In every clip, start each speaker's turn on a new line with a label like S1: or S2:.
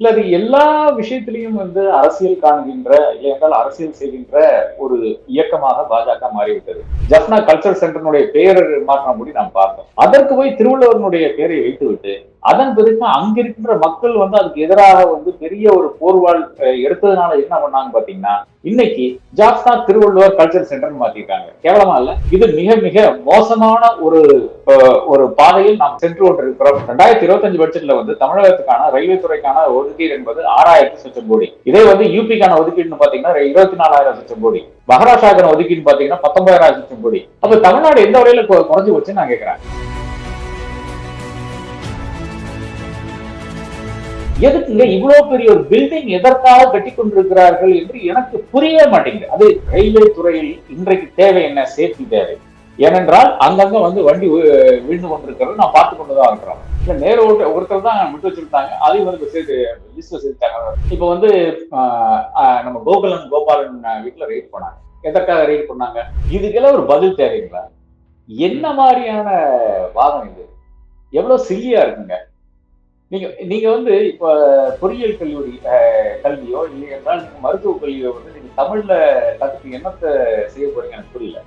S1: இல்ல அது எல்லா விஷயத்திலையும் வந்து அரசியல் காண்கின்ற இல்லை என்றால் அரசியல் செய்கின்ற ஒரு இயக்கமாக பாஜக மாறிவிட்டது. ஜப்னா கல்ச்சர் சென்டர்னுடைய பெயர் மாற்றம் கூடி நாம் பார்த்தோம். அதற்கு போய் திருவள்ளுவரனுடைய பெயரை வைத்துவிட்டு அதன் பிறகு அங்க இருக்கின்ற மக்கள் வந்து அதுக்கு எதிராக வந்து பெரிய ஒரு போர்வால் எடுத்ததுனால என்ன பண்ணாங்க பாத்தீங்கன்னா இன்னைக்கு ஜாப்னா திருவள்ளுவர் கல்ச்சர் சென்டர் மாத்திருக்காங்க. கேவலமா இல்ல. இது மிக மிக மோசமான ஒரு ஒரு பாதையில் நாம் சென்று கொண்டிருக்கிறோம். ரெண்டாயிரத்தி இருபத்தஞ்சு பட்ஜெட்ல வந்து தமிழகத்துக்கான ரயில்வே துறைக்கான ஒதுக்கீடு என்பது ஆறாயிரத்தி லட்சம் கோடி. இதே வந்து யூபிக்கான ஒதுக்கீடுன்னு பாத்தீங்கன்னா இருபத்தி நாலாயிரம் லட்சம் கோடி. மகாராஷ்டிராக்கான ஒதுக்கீடுன்னு பாத்தீங்கன்னா பத்தொன்பதாயிரம் லட்சம் கோடி. அப்ப தமிழ்நாடு எந்த வரையில குறைஞ்சு வச்சுன்னு நான் கேட்கிறேன் எதுக்குங்க இவ்வளவு பெரிய ஒரு பில்டிங் எதற்காக கட்டி கொண்டிருக்கிறார்கள் என்று எனக்கு புரியவே மாட்டேங்குது. அது ரயில்வே துறையில் இன்றைக்கு தேவை என்ன? சேஃப்டி தேவை. ஏனென்றால் அங்கங்க வந்து வண்டி விழுந்து கொண்டிருக்கிறது. நான் பார்த்து கொண்டுதான் இருக்கிறோம். இல்ல நேர ஓட்ட ஒருத்தர் தான் விட்டு வச்சிருந்தாங்க. அதையும் வந்து சேர்த்து லிஸ்ட்ல சேர்த்தாங்க இப்ப வந்து நம்ம கோகுலன் கோபாலன் வீட்டுல ரைட் பண்ணாங்க. எதற்காக ரைட் பண்ணாங்க? இதுக்கெல்லாம் ஒரு பதில் தேவைங்களா? என்ன மாதிரியான வாதம் இது? எவ்வளவு சில்லியா இருக்குங்க. நீங்க நீங்க வந்து இப்ப பொறியியல் கல்லூரி கல்வியோ இல்லை என்றால் மருத்துவ கல்வியோ வந்து நீங்க தமிழ்ல கத்துக்கு என்னத்தை செய்ய போறீங்க எனக்கு புரியல.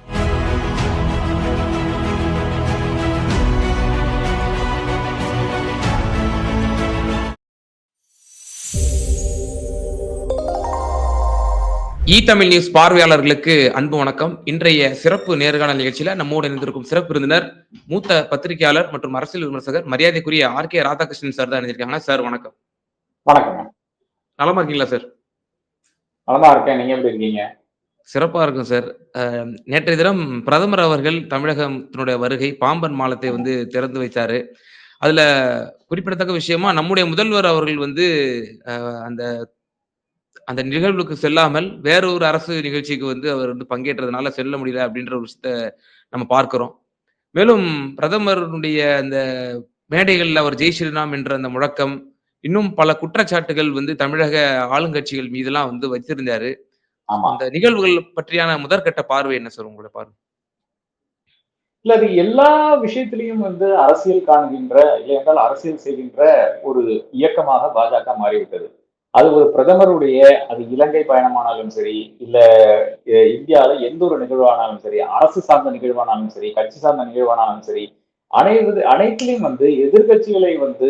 S2: இ தமிழ் நியூஸ் பார்வையாளர்களுக்கு அன்பு வணக்கம். இன்றைய சிறப்பு நேர்காணல் நிகழ்ச்சியில நம்மோடு இணைந்திருக்கும் சிறப்பு விருந்தினர் மூத்த பத்திரிகையாளர் மற்றும் அரசியல் விமர்சகர் மரியாதைக்குரிய ஆர் கே ராதாகிருஷ்ணன் சார் தான் இணைஞ்சிருக்காங்க சார் வணக்கம்.
S1: வணக்கங்க
S2: நலமா இருக்கீங்களா சார்?
S1: நலமா இருக்கேன். நீங்க எப்படி இருக்கீங்க?
S2: சிறப்பா இருக்கும் சார். நேற்றைய தினம் பிரதமர் அவர்கள் தமிழகத்தினுடைய வருகை பாம்பன் மாலத்தை வந்து திறந்து வைத்தாரு. அதுல குறிப்பிடத்தக்க விஷயமா நம்முடைய முதல்வர் அவர்கள் வந்து அந்த அந்த நிகழ்வுக்கு செல்லாமல் வேற ஒரு அரசு நிகழ்ச்சிக்கு வந்து அவர் வந்து பங்கேற்றதுனால செல்ல முடியல அப்படின்ற ஒரு விஷயத்த நம்ம பார்க்கிறோம். மேலும் பிரதமருடைய அந்த மேடைகள்ல அவர் ஜெய் ஸ்ரீராம் என்ற அந்த முழக்கம் இன்னும் பல குற்றச்சாட்டுகள் வந்து தமிழக ஆளுங்கட்சிகள் மீதெல்லாம் வந்து வச்சிருந்தாரு அந்த நிகழ்வுகள் பற்றியான முதற்கட்ட பார்வை என்ன சார் உங்களோட பார்வை?
S1: இல்ல அது எல்லா விஷயத்திலையும் வந்து அரசியல் காண்கின்ற இல்லை என்றால் அரசியல் செய்கின்ற ஒரு இயக்கமாக பாஜக மாறிவிட்டது. அது ஒரு பிரதமருடைய அது இலங்கை பயணமானாலும் சரி இல்ல இந்தியாவில் இந்தியால எந்த ஒரு நிகழ்வானாலும் சரி அரசு சார்ந்த நிகழ்வானாலும் சரி கட்சி சார்ந்த நிகழ்வானாலும் சரி அனைவது அனைத்திலையும் வந்து எதிர்க்கட்சிகளை வந்து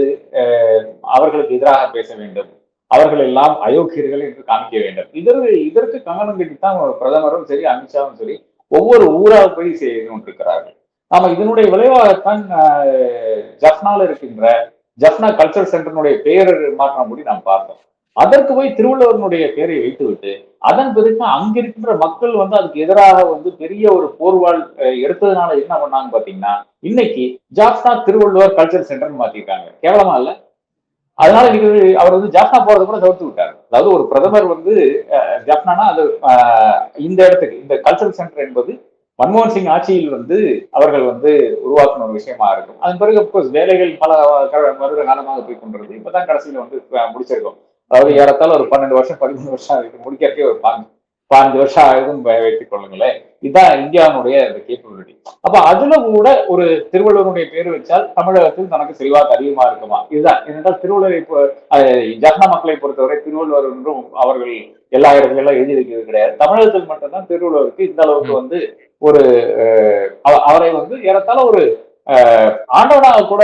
S1: அவர்களுக்கு எதிராக பேச வேண்டும். அவர்கள் எல்லாம் அயோக்கியர்கள் என்று காமிக்க வேண்டும். இதற்கு இதற்கு கங்கணம் கட்டித்தான் பிரதமரும் சரி அமித்ஷாவும் சரி ஒவ்வொரு ஊராக போய் செய்து கொண்டிருக்கிறார்கள். நாம இதனுடைய விளைவாகத்தான் அஹ், ஜஃப்னால இருக்கின்ற ஜஃப்னா கல்ச்சர் சென்டர்னுடைய பெயர் மாற்றம் கூடி நாம் பார்த்தோம். அதற்கு போய் திருவள்ளுவரனுடைய பெயரை வைத்துவிட்டு அதன் பிறகு அங்க இருக்கின்ற மக்கள் வந்து அதுக்கு எதிராக வந்து பெரிய ஒரு போர்வால் எடுத்ததுனால என்ன பண்ணாங்க பாத்தீங்கன்னா இன்னைக்கு ஜாஃப்னா திருவள்ளுவர் கல்ச்சர் சென்டர்னு மாத்திருக்காங்க. கேவலமா இல்ல? அதனால நீங்க அவர் வந்து ஜாஃப்னா போறதை கூட தவிர்த்து விட்டார். அதாவது ஒரு பிரதமர் வந்து ஜாஃப்னானா அது அஹ், இந்த இடத்துக்கு இந்த கல்ச்சரல் சென்டர் என்பது மன்மோகன் சிங் ஆட்சியில் வந்து அவர்கள் வந்து உருவாக்கின ஒரு விஷயமா இருக்கும். அதன் பிறகு அப்கோர்ஸ் வேலைகள் பல வருட காலமாக போய் கொண்டிருந்தது. இப்பதான் கடைசியில வந்து முடிச்சிருக்கோம். அதாவது ஏறத்தாழ ஒரு பன்னெண்டு வருஷம் பதிமூணு வருஷம் ஆகுது முடிக்கிறதுக்கே ஒரு பாஞ்சு பாஞ்சு வருஷம் ஆகுதுன்னு வைத்துக் கொள்ளுங்களேன். இதுதான் இந்தியாவுடைய அந்த கேப்பபிலிட்டி அப்ப அதுல கூட ஒரு திருவள்ளுவருடைய பேர் வச்சால் தமிழகத்தில் தனக்கு செல்வாக்கு அதிகமா இருக்குமா? இதுதான். ஏனென்றால் திருவள்ளுவரை ஜாஃப்னா மக்களை பொறுத்தவரை திருவள்ளுவர் என்றும் அவர்கள் எல்லா இடத்துலயும் எழுதி இருக்கிறது கிடையாது. தமிழகத்தில் மட்டும்தான் திருவள்ளுவருக்கு இந்த அளவுக்கு வந்து ஒரு அவரை வந்து ஏறத்தாழ ஒரு ஆண்டவனாக கூட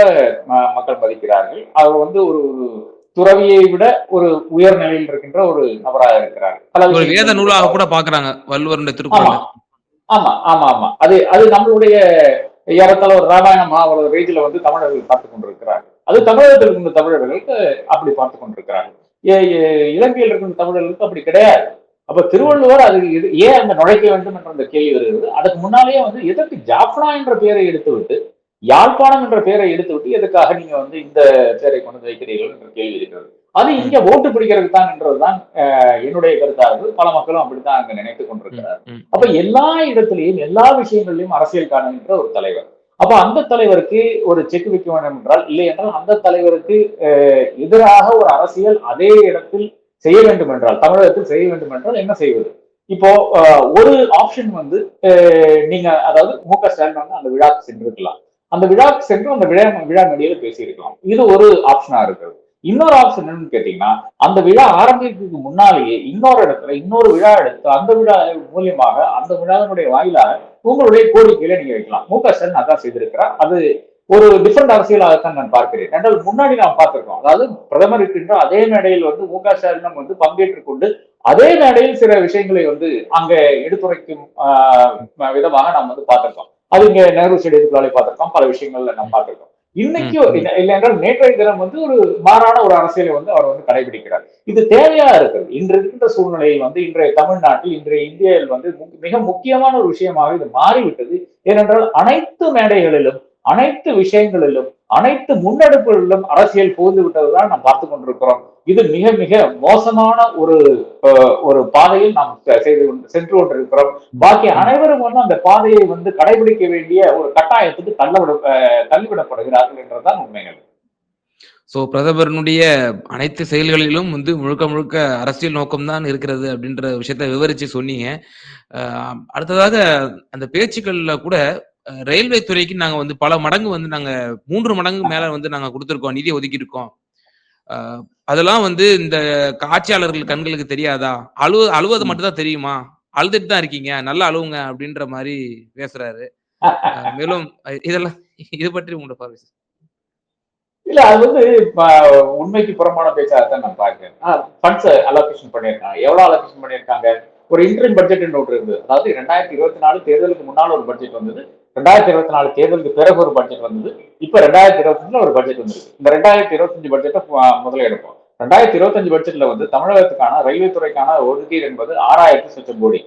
S1: மக்கள் மதிக்கிறார்கள். அவர் வந்து ஒரு ஒரு துறவியை விட ஒரு உயர் நிலையில் இருக்கின்ற ஒரு நபராக இருக்கிறார். பல
S2: வேத நூலாக கூட பாக்குறாங்க வள்ளுவருடைய திருக்குறள்.
S1: ஆமா ஆமா ஆமா. அது அது நம்மளுடைய ஏறத்தாழ ஒரு ராமாயண மகாபாரத ரேஞ்சில வந்து தமிழர்கள் பார்த்து கொண்டிருக்கிறார்கள். அது தமிழகத்தில் இருக்கின்ற தமிழர்களுக்கு அப்படி பார்த்து கொண்டிருக்கிறார்கள். இலங்கையில் இருக்கின்ற தமிழர்களுக்கு அப்படி கிடையாது. அப்ப திருவள்ளுவர் அது இது- ஏன் அங்க நுழைக்க வேண்டும் என்ற அந்த கேள்வி வருகிறது? அதுக்கு முன்னாலேயே வந்து எதற்கு ஜாஃப்னா என்ற பெயரை எடுத்து விட்டு யாழ்ப்பாணம் என்ற பெயரை எடுத்து விட்டு எதுக்காக நீங்க வந்து இந்த பெயரை கொண்டு வைக்கிறீர்கள் என்ற கேள்வி இருக்கிறது. அது இங்க ஓட்டு பிடிக்கிறதுக்கு தான் என்றதுதான் என்னுடைய கருத்தாக பல மக்களும் அப்படித்தான் அங்க நினைத்துக் கொண்டிருக்கிறார். அப்ப எல்லா இடத்திலையும் எல்லா விஷயங்களிலும் அரசியல் காணுகின்ற ஒரு தலைவர். அப்ப அந்த தலைவருக்கு ஒரு செக் வைக்க வேண்டும் என்றால் இல்லை என்றால் அந்த தலைவருக்கு எதிராக ஒரு அரசியல் அதே இடத்தில் செய்ய வேண்டும் என்றால் தமிழகத்தில் செய்ய வேண்டும் என்றால் என்ன செய்வது? இப்போ ஒரு ஆப்ஷன் வந்து நீங்க அதாவது மு க ஸ்டாலின் வந்து அந்த விழாக்கு சென்றிருக்கலாம். அந்த விழாவுக்கு சென்று அந்த விழா விழா மேடையில பேசியிருக்கலாம். இது ஒரு ஆப்ஷனா இருக்கிறது இன்னொரு ஆப்ஷன் என்னன்னு கேட்டீங்கன்னா அந்த விழா ஆரம்பிக்கிறதுக்கு முன்னாலேயே இன்னொரு இடத்துல இன்னொரு விழா எடுத்து அந்த விழா மூலியமாக அந்த விழாவினுடைய வாயிலாக உங்களுடைய கோரிக்கையில நீங்க வைக்கலாம். மு க ஸ்டாலின் அதான் செய்திருக்கிறார். அது ஒரு டிஃப்ரெண்ட் அரசியலாகத்தான் நான் பார்க்கிறேன். என்றால் முன்னாடி நாம் பார்த்திருக்கோம். அதாவது பிரதமர் இருக்கின்ற அதே மேடையில் வந்து மு க ஸ்டாலினம் வந்து பங்கேற்றுக் கொண்டு அதே மேடையில் சில விஷயங்களை வந்து அங்க எடுத்துரைக்கும் விதமாக நாம் வந்து பார்த்திருக்கோம். அது இங்க நேரு ஸ்டேடியத்துக்குள்ளாலே பார்த்திருக்கோம் பல விஷயங்கள்ல நாம் பார்த்திருக்கோம். இன்னைக்கு இல்லை என்றால் நேற்றைய தினம் வந்து ஒரு மாறான ஒரு அரசியலை வந்து அவர் வந்து கடைபிடிக்கிறார். இது தேவையா இருக்குது? இன்று இருக்கின்ற சூழ்நிலையில் வந்து இன்றைய தமிழ்நாட்டில் இன்றைய இந்தியாவில் வந்து மிக முக்கியமான ஒரு விஷயமாக இது மாறிவிட்டது. ஏனென்றால் அனைத்து மேடைகளிலும் அனைத்து விஷயங்களிலும் அனைத்து முன்னெடுப்புகளிலும் அரசியல் புகுந்து விட்டதுதான் நாம் பார்த்து கொண்டிருக்கிறோம். இது மிக மிக மோசமான ஒரு ஒரு பாதையில் நாம் செய்து கொண்டு- சென்று கொண்டிருக்கிறோம். பாக்கி அனைவரும் வந்து அந்த பாதையை வந்து கடைபிடிக்க வேண்டிய ஒரு கட்டாயத்துக்கு தள்ளவிட தள்ளிவிடப்படுகிறார்கள் என்றுதான் உண்மைகள்.
S2: ஸோ பிரதமரனுடைய அனைத்து செயல்களிலும் வந்து முழுக்க முழுக்க அரசியல் நோக்கம்தான் இருக்கிறது அப்படின்ற விஷயத்த விவரிச்சு சொன்னீங்க. அடுத்ததாக அந்த பேச்சுக்கள்ல கூட ரயில்வே துறைக்கு நாங்க வந்து பல மடங்கு வந்து நாங்க மூன்று மடங்கு மேல வந்து நாங்க கொடுத்துருக்கோம் நிதி ஒதுக்கி இருக்கோம் அதெல்லாம் வந்து இந்த ஆட்சியாளர்கள் கண்களுக்கு தெரியாதா? அழுவ அழுவது மட்டும் தான் தெரியுமா? அழுதுட்டு தான் இருக்கீங்க நல்லா அழுவுங்க அப்படின்ற மாதிரி பேசுறாரு. மேலும் இதெல்லாம் இது பற்றி உங்களோட பார்வை.
S1: இல்ல அது வந்து இப்ப உண்மைக்கு புறம்பான பேச்சாகத்தான் நான் பார்க்கிறேன். ஃபண்ட்ஸ் அலோகேஷன் பண்ணியிருக்காங்க. எவ்வளவு அலோகேஷன் பண்ணியிருக்காங்க? ஒரு இன்டர்ம் பட்ஜெட் ஒன்று இருந்தது. அதாவது ரெண்டாயிரத்தி இருபத்தி நாலு தேர்தலுக்கு முன்னால் ஒரு பட்ஜெட் வந்தது. ரெண்டாயிரத்தி இருபத்தி நாலு தேர்தலுக்கு பிறகு ஒரு பட்ஜெட் வந்தது. இப்ப ரெண்டாயிரத்தி இருபத்தஞ்சுல ஒரு பட்ஜெட் வந்திருக்கு. இந்த ரெண்டாயிரத்தி இருபத்தஞ்சு பட்ஜெட்டை முதல்ல எடுப்போம். ரெண்டாயிரத்தி இருபத்தஞ்சு பட்ஜெட்ல வந்து தமிழகத்துக்கான ரயில்வே துறைக்கான ஒதுக்கீடு என்பது ஆறாயிரத்தி சொச்சம் கோடி.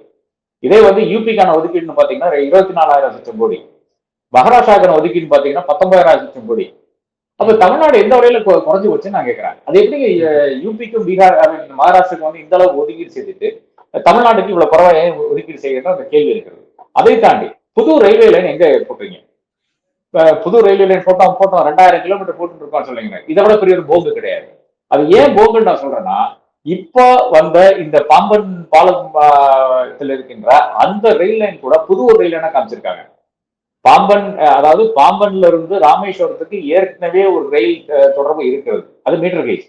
S1: இதே வந்து யூபிக்கான ஒதுக்கீடுன்னு பாத்தீங்கன்னா இருபத்தி நாலாயிரம் லட்சம் கோடி. மகாராஷ்டிராக்கான ஒதுக்கீடு பாத்தீங்கன்னா பத்தொன்பதாயிரம் லட்சம் கோடி. அப்ப தமிழ்நாடு எந்த வரையில குறைஞ்சி குறைஞ்சு வச்சுன்னு நான் கேட்கிறேன் அது எப்படி யூபிக்கும் பீகார் மகாராஷ்டிராக்கு வந்து இந்த அளவுக்கு ஒதுக்கீடு செய்துட்டு தமிழ்நாட்டுக்கு இவ்வளவு குறைவா ஏன் ஒதுக்கீடு செய்யணும் அந்த கேள்வி இருக்கிறது. அதை தாண்டி புது ரயில்வே லைன் எங்க போட்டுறீங்க புது ரயில்வே லைன் போட்டோம் போட்டோம் ரெண்டாயிரம் கிலோமீட்டர் போட்டு இருக்கோம் சொல்லுங்க இதை விட பெரிய ஒரு போங்கு கிடையாது. அது ஏன் போங்குன்னு நான் சொல்றேன்னா இப்போ வந்த இந்த பாம்பன் பாலத்தில் இருக்கின்ற அந்த ரயில் லைன் கூட புது ஒரு ரயில் லைனா காமிச்சிருக்காங்க. பாம்பன் அதாவது பாம்பன்ல இருந்து ராமேஸ்வரத்துக்கு ஏற்கனவே ஒரு ரயில் தொடர்பு இருக்கிறது. அது மீட்டர் கேஜ்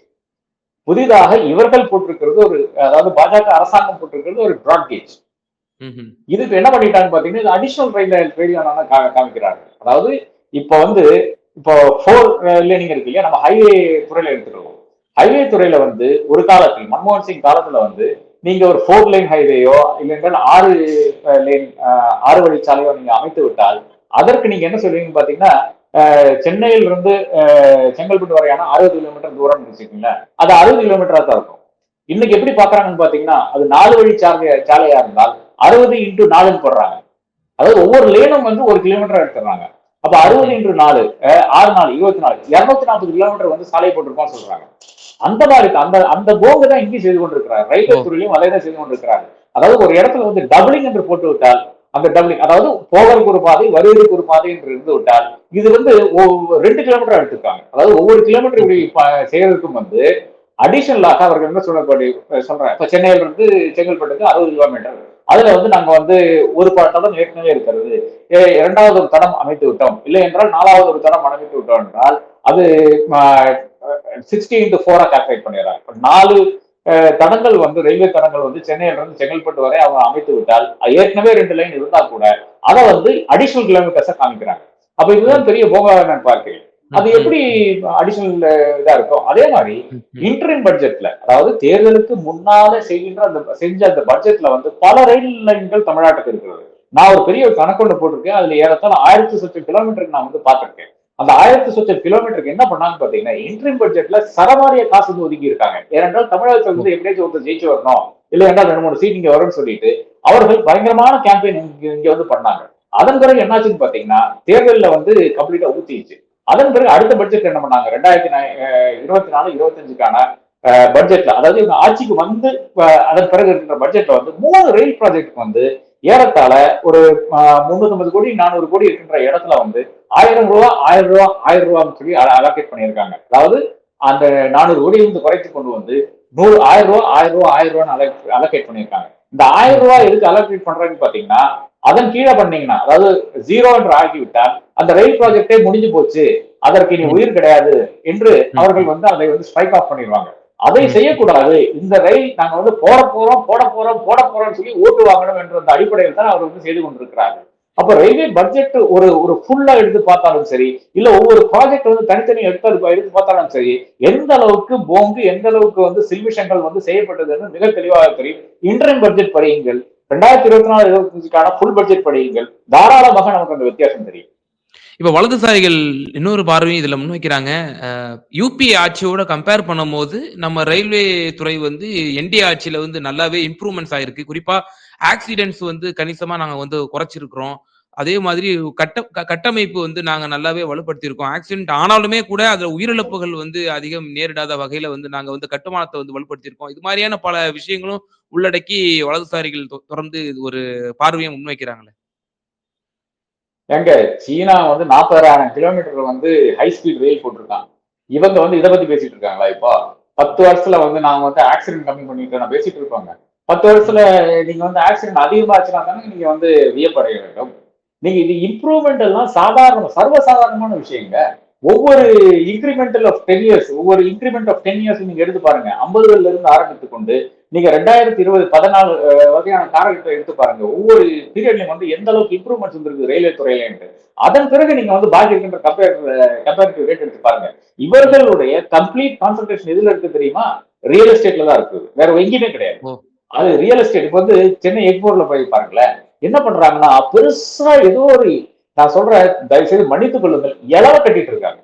S1: புதிதாக இவர்கள் போட்டிருக்கிறது ஒரு அதாவது பாஜக அரசாங்கம் போட்டிருக்கிறது ஒரு பிராட் கேஜ். இதுக்கு என்ன பண்ணிட்டாங்க பாத்தீங்கன்னா இது அடிஷனல் ரயில் ரயிலான காமிக்கிறாங்க. அதாவது இப்போ வந்து இப்போ ஃபோர் லேனிங் இருக்கு இல்லையா? நம்ம ஹைவே துறையில எடுத்துக்கிறோம் ஹைவே துறையில வந்து ஒரு காலத்தில் மன்மோகன் சிங் காலத்துல வந்து நீங்க ஒரு ஃபோர் லைன் ஹைவேயோ இல்லைன்றால் ஆறு லைன் ஆறு வழிச்சாலையோ நீங்க அமைத்து விட்டால் அதற்கு நீங்க என்ன சொல்லுவீங்க பாத்தீங்கன்னா சென்னையில இருந்து செங்கல்பட்டு வரையான அறுபது கிலோமீட்டர் தூரம் வச்சுக்கீங்களா அது அறுபது கிலோமீட்டரா தான் இருக்கும். இன்னைக்கு எப்படி பாக்குறாங்கன்னு பாத்தீங்கன்னா அது நாலு வழி சாலை சாலையா இருந்தால் அறுபது இன்டூ நாலுன்னு போடுறாங்க. அதாவது ஒவ்வொரு லேனும் வந்து ஒரு கிலோமீட்டர் எடுத்துறாங்க அப்ப அறுபது இன்டூ நாலு ஆறு நாலு இருபத்தி நாலு இருநூத்தி நாற்பது கிலோமீட்டர் வந்து சாலை போட்டிருக்கோம் சொல்றாங்க. அந்த மாதிரி. அந்த அந்த போங்க தான் இங்கேயும் செய்து கொண்டிருக்கிறார். ரயில்வே. துறையிலும் அதே தான் செய்து கொண்டிருக்கிறார். அதாவது ஒரு இடத்துல வந்து டபுளிங் என்று போட்டு விட்டால் அந்த டபுளிங் அதாவது போவதற்கு ஒரு பாதை வருவதற்கு ஒரு பாதை என்று இருந்து விட்டால் இது வந்து ஒவ்வொரு- ரெண்டு கிலோமீட்டர் எடுத்துருக்காங்க. அதாவது ஒவ்வொரு கிலோமீட்டர் இப்படி செய்யறதுக்கும் வந்து அடிஷனலாக அவர்கள் என்ன சொல்லக்கூடிய சொல்றேன் இப்ப சென்னையில இருந்து செங்கல்பட்டுக்கு அறுபது கிலோமீட்டர் அதுல வந்து நாங்க வந்து ஒரு தடம் ஏற்கனவே இருக்கிறது. ஏ- இரண்டாவது ஒரு தடம் அமைத்து விட்டோம். இல்லை என்றால் நாலாவது ஒரு தடம் அமைத்து விட்டோம் என்றால் அது சிக்ஸ்டி இன்ட்டு ஃபோரா கால்குலேட் பண்ணிடுறாங்க. நாலு தடங்கள் வந்து ரயில்வே தடங்கள் வந்து சென்னையில இருந்து செங்கல்பட்டு வரை அவங்க அமைத்து விட்டால் ஏற்கனவே ரெண்டு லைன் இருந்தா கூட அதை வந்து அடிஷனல் கிலோமீட்டர்ஸா காமிக்கிறாங்க. அப்ப இதுதான் பெரிய போகா நான் பார்க்கிறேன். அது எப்படி அடிஷனல் இதா இருக்கும் அதே மாதிரி இன்டரிம் பட்ஜெட்ல அதாவது தேர்தலுக்கு முன்னால செய்கின்ற அந்த செஞ்ச அந்த பட்ஜெட்ல வந்து பல ரயில் லைன்கள் தமிழ்நாட்டுக்கு இருக்கிறது. நான் ஒரு பெரிய ஒரு கணக்கு ஒன்று போட்டிருக்கேன் அதுல ஏறத்தாழ ஆயிரத்தி சொச்சம் கிலோமீட்டருக்கு நான் வந்து பார்த்திருக்கேன். அந்த ஆயிரத்தி சொச்சம் கிலோமீட்டருக்கு என்ன பண்ணாங்க பாத்தீங்கன்னா இன்ட்ரிம் பட்ஜெட்ல சரமாரிய காசு வந்து ஒதுக்கி இருக்காங்க ஏனென்றால் தமிழகத்துல வந்து எப்படியாச்சும் ஒருத்தர் ஜெயிச்சு வரணும். இல்ல என்றால் ரெண்டு மூணு சீட் இங்க வரும்னு சொல்லிட்டு அவர்கள் பயங்கரமான கேம்பெயின் இங்க இங்க வந்து பண்ணாங்க. அதன் பிறகு என்னாச்சுன்னு பாத்தீங்கன்னா தேர்தலில் வந்து கம்ப்ளீட்டா ஊத்திச்சு அதன் பிறகு அடுத்த பட்ஜெட் என்ன பண்ணாங்க? ரெண்டாயிரத்தி இருபத்தி நாலு இருபத்தஞ்சுக்கான பட்ஜெட்ல அதாவது இவங்க ஆட்சிக்கு வந்து அதன் பிறகு இருக்கிற பட்ஜெட்ல வந்து மூணு ரயில் ப்ராஜெக்ட் வந்து ஏறத்தாழ ஒரு முன்னூத்தி கோடி நானூறு கோடி இருக்கின்ற இடத்துல வந்து ஆயிரம் ரூபா ஆயிரம் ரூபா ஆயிரம் ரூபான்னு சொல்லி அலோகேட் பண்ணியிருக்காங்க அதாவது அந்த நானூறு கோடி வந்து குறைத்து கொண்டு வந்து நூறு ஆயிரம் ரூபா ஆயிரம் ரூபா ஆயிரம் ரூபான்னு அலோகேட் பண்ணியிருக்காங்க இந்த ஆயிரம் ரூபாய் எதுக்கு அலோகேட் பண்றாங்கன்னு பாத்தீங்கன்னா அதன் கீழே பண்ணீங்கன்னா அதாவது ஜீரோ என்று ஆகிவிட்டால் அந்த ரயில் ப்ராஜெக்டே முடிஞ்சு போச்சு அதற்கு இனி. உயிர் கிடையாது என்று. அவர்கள் வந்து அதை வந்து ஸ்ட்ரைக் ஆஃப் பண்ணிடுவாங்க அதை. செய்யக்கூடாது. இந்த ரயில் நாங்க வந்து போட போறோம் போட போறோம் போட போறோம்னு சொல்லி ஓட்டு வாங்கணும் என்ற அந்த அடிப்படையில் தான் அவர் வந்து செய்து கொண்டிருக்கிறாங்க அப்ப ரயில்வே பட்ஜெட் ஒரு ஒரு ஃபுல்லா எடுத்து பார்த்தாலும் சரி இல்ல ஒவ்வொரு ப்ராஜெக்ட் வந்து தனித்தனி எடுத்து எடுத்து பார்த்தாலும் சரி எந்த அளவுக்கு போங்கு எந்த அளவுக்கு வந்து சில்மிஷங்கள் வந்து செய்யப்பட்டதுன்னு மிக தெளிவாக தெரியும். இன்டர்ன் பட்ஜெட் படியுங்கள். ரெண்டாயிரத்தி இருபத்தி நாலு இருபத்தஞ்சுக்கான ஃபுல் பட்ஜெட் படியுங்கள். தாராளமாக நமக்கு அந்த வித்தியாசம் தெரியும்.
S2: இப்ப வலதுசாரிகள் இன்னொரு பார்வையும் இதுல முன்வைக்கிறாங்க. யூபி ஆட்சியோட கம்பேர் பண்ணும்போது நம்ம ரயில்வே துறை வந்து என்டிஏ ஆட்சியில வந்து நல்லாவே இம்ப்ரூவ்மெண்ட்ஸ் ஆயிருக்கு. குறிப்பா ஆக்சிடென்ட்ஸ் வந்து கணிசமா நாங்க வந்து குறைச்சிருக்கிறோம். அதே மாதிரி கட்ட கட்டமைப்பு வந்து நாங்க நல்லாவே வலுப்படுத்தியிருக்கோம். ஆக்சிடென்ட் ஆனாலுமே கூட அதுல உயிரிழப்புகள் வந்து அதிகம் நேரிடாத வகையில வந்து நாங்க வந்து கட்டுமானத்தை வந்து வலுப்படுத்தியிருக்கோம். இது மாதிரியான பல விஷயங்களும் உள்ளடக்கி வலதுசாரிகள் தொ- தொடர்ந்து இது ஒரு பார்வையை முன்வைக்கிறாங்களே.
S1: எங்க சீனா வந்து நாற்பதாயிரம் கிலோமீட்டர் வந்து ஹை ஸ்பீட் ரயில் போட்டிருக்காங்க. இவங்க வந்து இதை பத்தி பேசிட்டு இருக்காங்களா இப்போ? பத்து வருஷத்துல வந்து நாங்க வந்து ஆக்சிடென்ட் கம்மி பண்ணிட்டு நான் பேசிட்டு இருப்பாங்க பத்து வருஷத்துல நீங்க வந்து ஆக்சிடென்ட் அதிகமாச்சுன்னா தானே நீங்க வந்து வியப்படைய வேண்டும். நீங்க இது இம்ப்ரூவ்மெண்ட் எல்லாம் சாதாரண சர்வசாதாரணமான விஷயங்க. ஒவ்வொரு இன்க்ரிமெண்டல் ஆஃப் டென் இயர்ஸ் ஒவ்வொரு இன்க்ரிமெண்ட் ஆஃப் டென் இயர்ஸ் நீங்க எடுத்து பாருங்க. ஐம்பதுல இருந்து ஆரம்பித்துக் கொண்டு நீங்க ரெண்டாயிரத்தி இருபது பதினாலு வகையான காரகத்தை எடுத்து பாருங்க. ஒவ்வொரு பீரியட்லயும் வந்து எந்த அளவுக்கு இம்ப்ரூவ்மெண்ட்ஸ் வந்திருக்கு ரயில்வே துறையில என்று அதன் பிறகு நீங்க வந்து பாக்கி இருக்கின்ற கம்பேர் கம்பேரிட்டிவ் ரேட் எடுத்து பாருங்க. இவர்களுடைய கம்ப்ளீட் கான்சன்ட்ரேஷன் எதுல இருக்கு தெரியுமா? ரியல் எஸ்டேட்ல தான் இருக்குது வேற எங்கேயுமே கிடையாது. அது ரியல் எஸ்டேட் இப்போ வந்து சென்னை எக்போர்ட்ல போய் பாருங்களேன். என்ன பண்றாங்கன்னா பெருசா ஏதோ ஒரு நான் சொல்றேன் தயவு செய்து மன்னித்துக் கொள்ளுங்கள் இலவ கட்டிட்டு இருக்காங்க.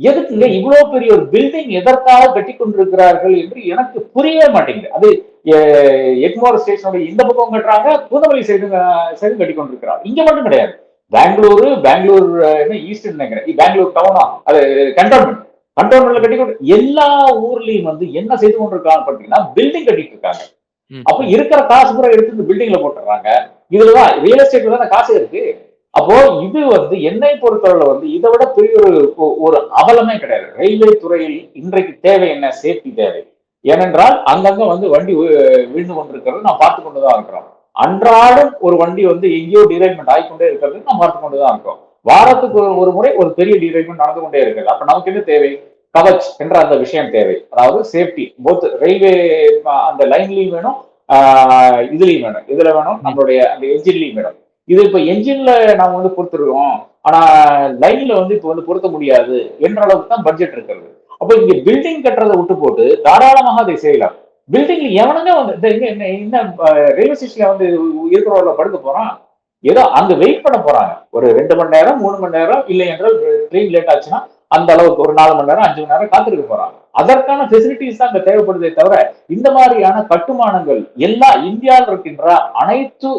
S1: எதுக்குங்க இவ்வளவு பெரிய ஒரு பில்டிங் எதற்காக கட்டி கொண்டிருக்கிறார்கள் என்று எனக்கு புரியவே மாட்டேங்குது. அது எக்மோர் ஸ்டேஷனோட இந்த பக்கம் கட்டுறாங்க பூந்தமல்லி சைடு சைடு கட்டி கொண்டிருக்கிறாங்க இங்க மட்டும் கிடையாது. பெங்களூரு பெங்களூர் ஈஸ்டர்ன் நினைக்கிறேன். பெங்களூர் டவுனா அது கண்டோன்மெண்ட் கண்டோன்மெண்ட்ல கட்டி கொண்டு எல்லா ஊர்லயும் வந்து என்ன செய்து கொண்டிருக்காங்க பாத்தீங்கன்னா பில்டிங் கட்டிட்டு இருக்காங்க. அப்ப இருக்கிற காசு பூரா எடுத்து இந்த பில்டிங்ல போட்டுறாங்க. இதுலதான் ரியல் எஸ்டேட்ல தானே காசு இருக்கு. அப்போ இது வந்து என்னை பொறுத்தவரை வந்து இதை விட பெரிய ஒரு ஒரு அவலமே கிடையாது. ரயில்வே துறையில் இன்றைக்கு தேவை என்ன? சேஃப்டி தேவை. ஏனென்றால் அங்கங்க வந்து வண்டி விழுந்து கொண்டிருக்கிறது நான் பார்த்து கொண்டுதான் இருக்கிறோம். அன்றாடம் ஒரு வண்டி வந்து எங்கேயோ டிரைவ்மெண்ட் ஆகிக்கொண்டே இருக்கிறது நாம் பார்த்து கொண்டுதான் இருக்கிறோம். வாரத்துக்கு ஒரு- முறை ஒரு பெரிய டிரைவ்மெண்ட் நடந்து கொண்டே இருக்கிறது அப்ப நமக்கு என்ன தேவை? கவச் என்ற அந்த விஷயம் தேவை. அதாவது சேஃப்டி போத் ரயில்வே அந்த லைன்லயும் வேணும் ஆஹ் இதுலயும் வேணும். இதுல வேணும் நம்மளுடைய அந்த என்ஜின்லயும் வேணும். இது இப்ப என்ஜின்ல நாம வந்து பொறுத்துருக்கோம். ஆனா லைன்ல வந்து இப்ப வந்து பொருத்த முடியாது. என்ற அளவுக்கு தான் பட்ஜெட் இருக்கிறது. அப்ப இங்க பில்டிங் கட்டுறதை விட்டு போட்டு தாராளமாக அதை செய்யலாம். பில்டிங்ல எவனுங்க வந்து இந்த என்ன என்ன ரயில்வே ஸ்டேஷன்ல வந்து இருக்கிறவர்கள படுக்க போறான்? ஏதோ அங்க வெயிட் பண்ண போறாங்க. ஒரு ரெண்டு மணி நேரம் மூணு மணி நேரம் இல்லை என்றால் ட்ரெயின் லேட் ஆச்சுன்னா அந்த அளவுக்கு ஒரு நாலு மணி நேரம் அஞ்சு மணி நேரம் காத்திருக்க போறாங்க அதற்கான ஃபெசிலிட்டிஸ் தான் அங்க தேவைப்படுதே தவிர இந்த மாதிரியான கட்டுமானங்கள் எல்லா இந்தியாவில் இருக்கின்ற அனைத்து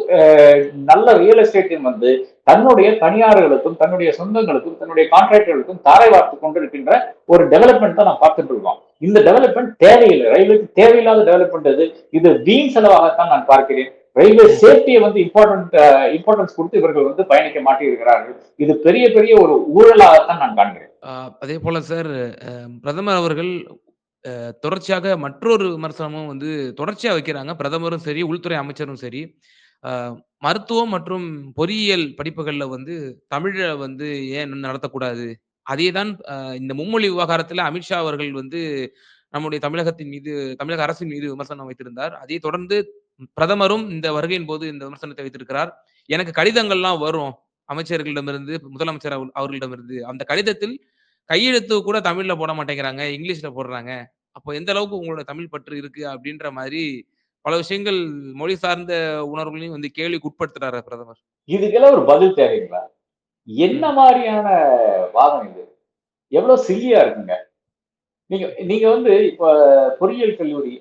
S1: நல்ல ரியல் எஸ்டேட்டையும் வந்து தன்னுடைய தனியார்களுக்கும் தன்னுடைய சொந்தங்களுக்கும் தன்னுடைய கான்ட்ராக்டர்களுக்கும் தாரை வார்த்து கொண்டிருக்கின்ற ஒரு டெவலப்மெண்ட் தான் நான் பார்த்துட்டு இருக்கோம். இந்த டெவலப்மெண்ட் தேவையில்லை. ரயில்வேக்கு தேவையில்லாத டெவலப்மெண்ட் இது இது வீண் செலவாகத்தான் நான் பார்க்கிறேன். ரயில்வே சேஃப்டியை வந்து இம்பார்ட்டன்ட் இம்பார்ட்டன்ஸ் கொடுத்து இவர்கள் வந்து பயணிக்க மாட்டியிருக்கிறார்கள். இது பெரிய பெரிய ஒரு ஊழலாகத்தான் நான் காண்கிறேன்.
S2: ஆஹ் அதே போல சார் அஹ் பிரதமர் அவர்கள் அஹ் தொடர்ச்சியாக மற்றொரு விமர்சனமும் வந்து தொடர்ச்சியா வைக்கிறாங்க. பிரதமரும் சரி உள்துறை அமைச்சரும் சரி. மருத்துவம் மற்றும் பொறியியல் படிப்புகளில் வந்து தமிழ வந்து ஏன் நடத்தக்கூடாது? அதே தான் இந்த மும்மொழி விவகாரத்தில் அமித்ஷா அவர்கள் வந்து நம்முடைய தமிழகத்தின் மீது தமிழக அரசின் மீது விமர்சனம் வைத்திருந்தார். அதை தொடர்ந்து பிரதமரும் இந்த வருகையின் போது இந்த விமர்சனத்தை வைத்திருக்கிறார். எனக்கு கடிதங்கள்லாம் வரும் அமைச்சர்களிடமிருந்து முதலமைச்சர் அவர்களிடமிருந்து. அந்த கடிதத்தில் கையெழுத்து கூட தமிழ்ல போட மாட்டேங்கிறாங்க இங்கிலீஷ்ல போடுறாங்க. அப்போ எந்த அளவுக்கு உங்களோட தமிழ் பற்று இருக்கு அப்படின்ற மாதிரி பல விஷயங்கள் மொழி சார்ந்த உணர்வுகளையும் வந்து கேள்விக்கு உட்படுத்துறாரு பிரதமர்.
S1: இதுக்கெல்லாம் ஒரு பதில் தேவைங்களா? என்ன மாதிரியான வாதம் இது? எவ்வளவு சில்லியா இருக்குங்க? நீங்க நீங்க வந்து இப்ப பொறியியல் கல்லூரி